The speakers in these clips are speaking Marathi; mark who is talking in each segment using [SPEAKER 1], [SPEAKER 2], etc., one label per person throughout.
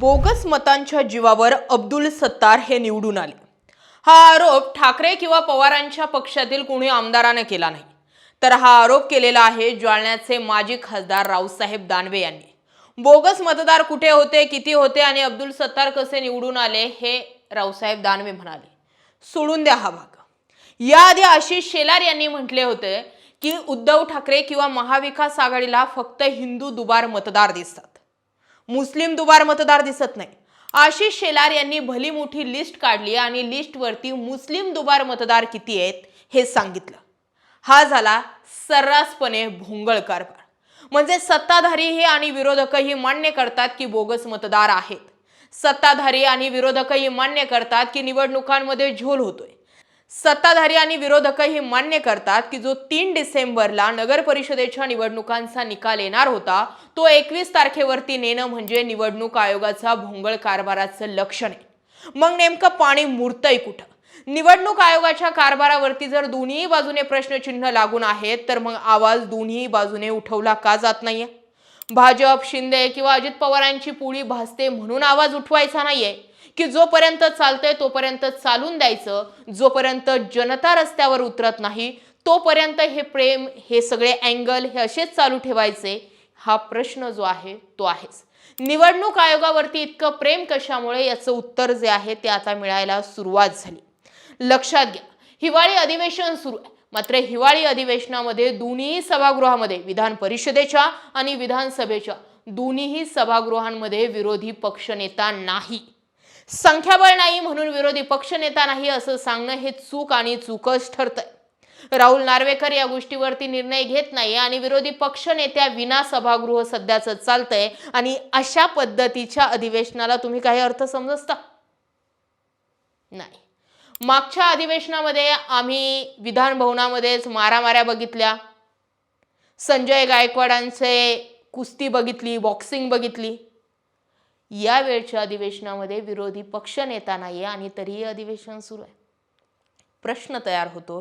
[SPEAKER 1] बोगस मतांच्या जीवावर अब्दुल सत्तार हे निवडून आले. हा आरोप ठाकरे किंवा पवारांच्या पक्षातील कोणी आमदाराने केला नाही. तर हा आरोप केलेला आहे जालन्याचे माजी खासदार रावसाहेब दानवे यांनी. बोगस मतदार कुठे होते किती होते आणि अब्दुल सत्तार कसे निवडून आले हे रावसाहेब दानवे म्हणाले. सोडून द्या हा भाग. याआधी आशिष शेलार यांनी म्हटले होते की उद्धव ठाकरे किंवा महाविकास आघाडीला फक्त हिंदू दुबार मतदार दिसतात. मुस्लिम दुबार मतदार दिसत नाही. आशिष शेलार यांनी भली मोठी लिस्ट काढली आणि लिस्टवरती मुस्लिम दुबार मतदार किती आहेत हे सांगितलं. हा झाला सर्रासपणे भोंगळ कारभार. म्हणजे सत्ताधारीही आणि विरोधकही मान्य करतात की बोगस मतदार आहेत. सत्ताधारी आणि विरोधकही मान्य करतात की निवडणुकांमध्ये झोल होतोय. सत्ताधारी आणि विरोधकही मान्य करतात की जो तीन डिसेंबरला नगर परिषदेच्या निवडणुकांचा निकाल येणार होता तो एकवीस तारखेवरती नेणं म्हणजे निवडणूक आयोगाचा भोंगळ कारभाराचं लक्षण आहे. मग नेमकं पाणी मुरतंय कुठं? निवडणूक आयोगाच्या कारभारावरती जर दोन्ही बाजूने प्रश्नचिन्ह लागून आहेत तर मग आवाज दोन्ही बाजूने उठवला का जात नाहीये? भाजप शिंदे किंवा अजित पवारांची पुळी भासते म्हणून आवाज उठवायचा नाहीये. की जोपर्यंत चालतंय तोपर्यंत चालून द्यायचं जोपर्यंत जनता रस्त्यावर उतरत नाही तोपर्यंत हे प्रेम हे सगळे अँगल हे असेच चालू ठेवायचे हा प्रश्न जो आहे तो आहेच. निवडणूक आयोगावरती इतकं प्रेम कशामुळे याचं उत्तर जे आहे ते आता मिळायला सुरुवात झाली. लक्षात घ्या हिवाळी अधिवेशन सुरू आहे. मात्र हिवाळी अधिवेशनामध्ये दोन्ही सभागृहामध्ये विधान परिषदेच्या आणि विधानसभेच्या दोन्हीही सभागृहांमध्ये विरोधी पक्षनेता नाही. संख्याबळ नाही म्हणून विरोधी पक्षनेता नाही असं सांगणं हे चूक आणि चूकच ठरतंय. राहुल नार्वेकर या गोष्टीवरती निर्णय घेत नाही आणि विरोधी पक्षनेत्या विना सभागृह सध्याचं चालतंय आणि अशा पद्धतीच्या अधिवेशनाला तुम्ही काही अर्थ समजता? नाही. मागच्या अधिवेशनामध्ये आम्ही विधान भवनामध्येच मारामाऱ्या बघितल्या. संजय गायकवाडांचे कुस्ती बघितली बॉक्सिंग बघितली. या वेळच्या अधिवेशनामध्ये विरोधी पक्ष नेता नाही आहे आणि तरीही अधिवेशन सुरू आहे. प्रश्न तयार होतो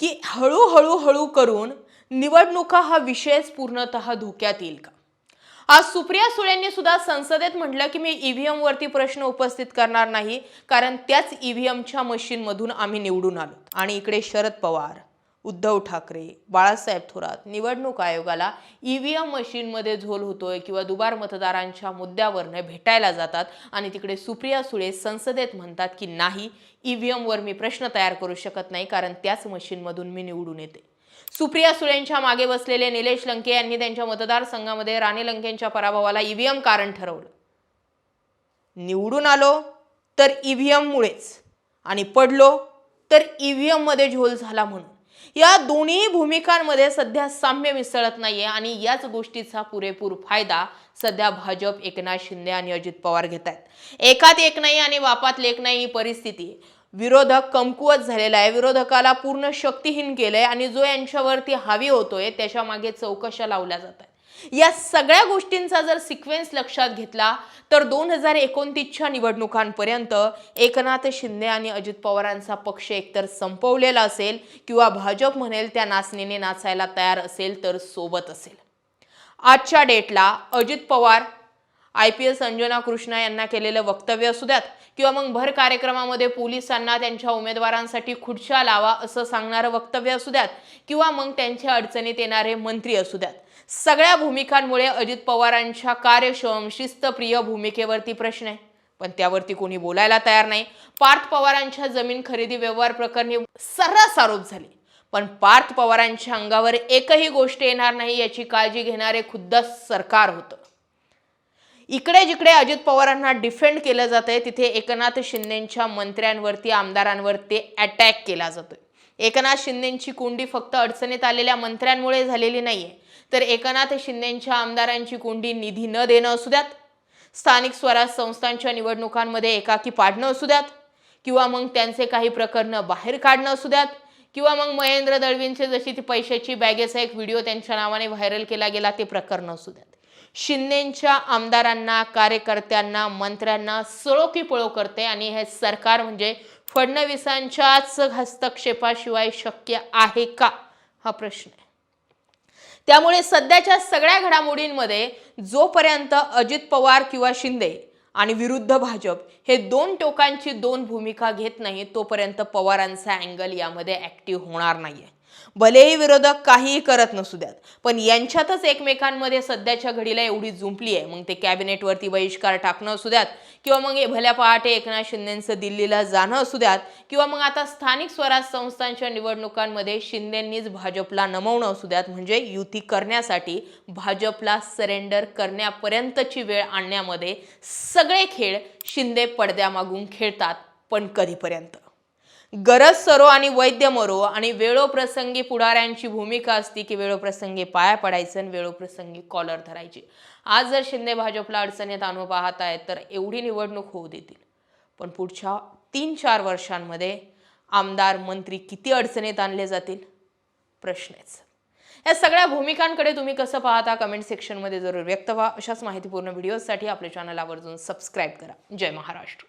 [SPEAKER 1] की हळूहळू हळू करून निवडणुका हा विषयच पूर्णतः धोक्यात येईल का? आज सुप्रिया सुळेंनी सुद्धा संसदेत म्हटलं की मी ईव्हीएम वरती प्रश्न उपस्थित करणार नाही कारण त्याच ईव्हीएमच्या मशीनमधून आम्ही निवडून आलो. आणि इकडे शरद पवार. उद्धव ठाकरे बाळासाहेब थोरात निवडणूक आयोगाला ईव्हीएम मशीनमध्ये झोल होतोय किंवा दुबार मतदारांच्या मुद्द्यावरनं भेटायला जातात आणि तिकडे सुप्रिया सुळे संसदेत म्हणतात की नाही ईव्हीएमवर मी प्रश्न तयार करू शकत नाही कारण त्याच मशीनमधून मी निवडून येते. सुप्रिया सुळेंच्या मागे बसलेले निलेश लंके यांनी त्यांच्या मतदारसंघामध्ये राणी लंकेंच्या पराभवाला ईव्हीएम कारण ठरवलं. निवडून आलो तर ईव्हीएम मुळेच आणि पडलो तर ईव्हीएममध्ये झोल झाला म्हणून. या दोन्ही भूमिकांमध्ये सध्या साम्य मिसळत नाहीये आणि याच गोष्टीचा पुरेपूर फायदा सध्या भाजप एकनाथ शिंदे आणि अजित पवार घेत आहेत. एकात एक नाही आणि बापात लेख नाही ही परिस्थिती. विरोधक कमकुवत झालेला आहे. विरोधकाला पूर्ण शक्तिहीन केलंय आणि जो यांच्यावरती हावी होतोय त्याच्यामागे चौकशा लावल्या जात या सगळ्या गोष्टींचा जर सिक्वेन्स लक्षात घेतला तर दोन हजार एकोणतीसच्या निवडणुकांपर्यंत एकनाथ शिंदे आणि अजित पवारांचा पक्ष एकतर संपवलेला असेल किंवा भाजप म्हणेल त्या नाचणीने नाचायला तयार असेल तर सोबत असेल. आजच्या डेटला Ajit Pawar I P S Anjana Krishna यांना केलेलं वक्तव्य असू द्यात किंवा मग भर कार्यक्रमामध्ये पोलिसांना त्यांच्या उमेदवारांसाठी खुर्च्या लावा असं सांगणारं वक्तव्य असू द्यात किंवा मग त्यांच्या अडचणीत येणारे मंत्री असू द्यात. सगळ्या भूमिकांमुळे अजित पवारांच्या कार्यक्षम शिस्तप्रिय भूमिकेवरती प्रश्न आहे. पण त्यावरती कोणी बोलायला तयार नाही. पार्थ पवारांच्या जमीन खरेदी व्यवहार प्रकरणी सर्रास आरोप झाले. पण पार्थ पवारांच्या अंगावर एकही गोष्ट येणार नाही याची काळजी घेणारे खुद्द सरकार होतं. इकडे जिकडे अजित पवारांना डिफेंड केलं जातंय. तिथे एकनाथ शिंदेच्या मंत्र्यांवरती आमदारांवरती अटॅक केला जातोय. एकनाथ शिंदेची कोंडी फक्त अडचणीत आलेल्या मंत्र्यांमुळे झालेली नाहीये. तर एकनाथ शिंदेच्या आमदारांची कोंडी निधी न देणं असू द्यात. स्थानिक स्वराज संस्थांच्या निवडणुकांमध्ये एकाकी पाडणं असू द्यात. किंवा मग त्यांचे काही प्रकरणं बाहेर काढणं असू द्यात. किंवा मग महेंद्र दळवींचे जशी ती पैशाची बॅगेचा एक व्हिडिओ त्यांच्या नावाने व्हायरल केला गेला ते प्रकरण असू द्यात. शिंदेच्या आमदारांना कार्यकर्त्यांना मंत्र्यांना सळो पळो करते आणि हे सरकार म्हणजे फडणवीसांच्याच हस्तक्षेपाशिवाय शक्य आहे का? हा प्रश्न आहे. त्यामुळे सध्याच्या सगळ्या घडामोडींमध्ये जोपर्यंत अजित पवार किंवा शिंदे आणि विरुद्ध भाजप हे दोन टोकांची दोन भूमिका घेत नाही तोपर्यंत पवारांचा अँगल यामध्ये ऍक्टिव्ह होणार नाहीये. भलेही विरोधक काहीही करत नसू द्यात पण यांच्यातच एकमेकांमध्ये सध्याच्या घडीला एवढी जुंपली आहे. मग ते कॅबिनेटवरती बहिष्कार टाकणं असू द्यात किंवा मग हे भल्या पहाटे एकनाथ शिंदेचं दिल्लीला जाणं असू द्यात किंवा मग आता स्थानिक स्वराज संस्थांच्या निवडणुकांमध्ये शिंदेंनीच भाजपला नमवणं असू द्यात म्हणजे युती करण्यासाठी भाजपला सरेंडर करण्यापर्यंतची वेळ आणण्यामध्ये सगळे खेळ शिंदे पडद्यामागून खेळतात पण कधीपर्यंत? गरज सरो आणि वैद्य मरो आणि वेळोप्रसंगी पुढाऱ्यांची भूमिका असती की वेळोप्रसंगी पाया पडायचं आणि वेळोप्रसंगी कॉलर धरायची. आज जर शिंदे भाजपला अडचणीत आणू पाहत आहेत तर एवढी निवडणूक होऊ देतील. पण पुढच्या तीन चार वर्षांमध्ये आमदार मंत्री किती अडचणीत आणले जातील? प्रश्नच. या सगळ्या भूमिकांकडे तुम्ही कसं पाहता कमेंट सेक्शनमध्ये जरूर व्यक्त व्हा. अशाच माहितीपूर्ण व्हिडिओजसाठी आपल्या चॅनल आवर्जून सबस्क्राईब करा. जय महाराष्ट्र.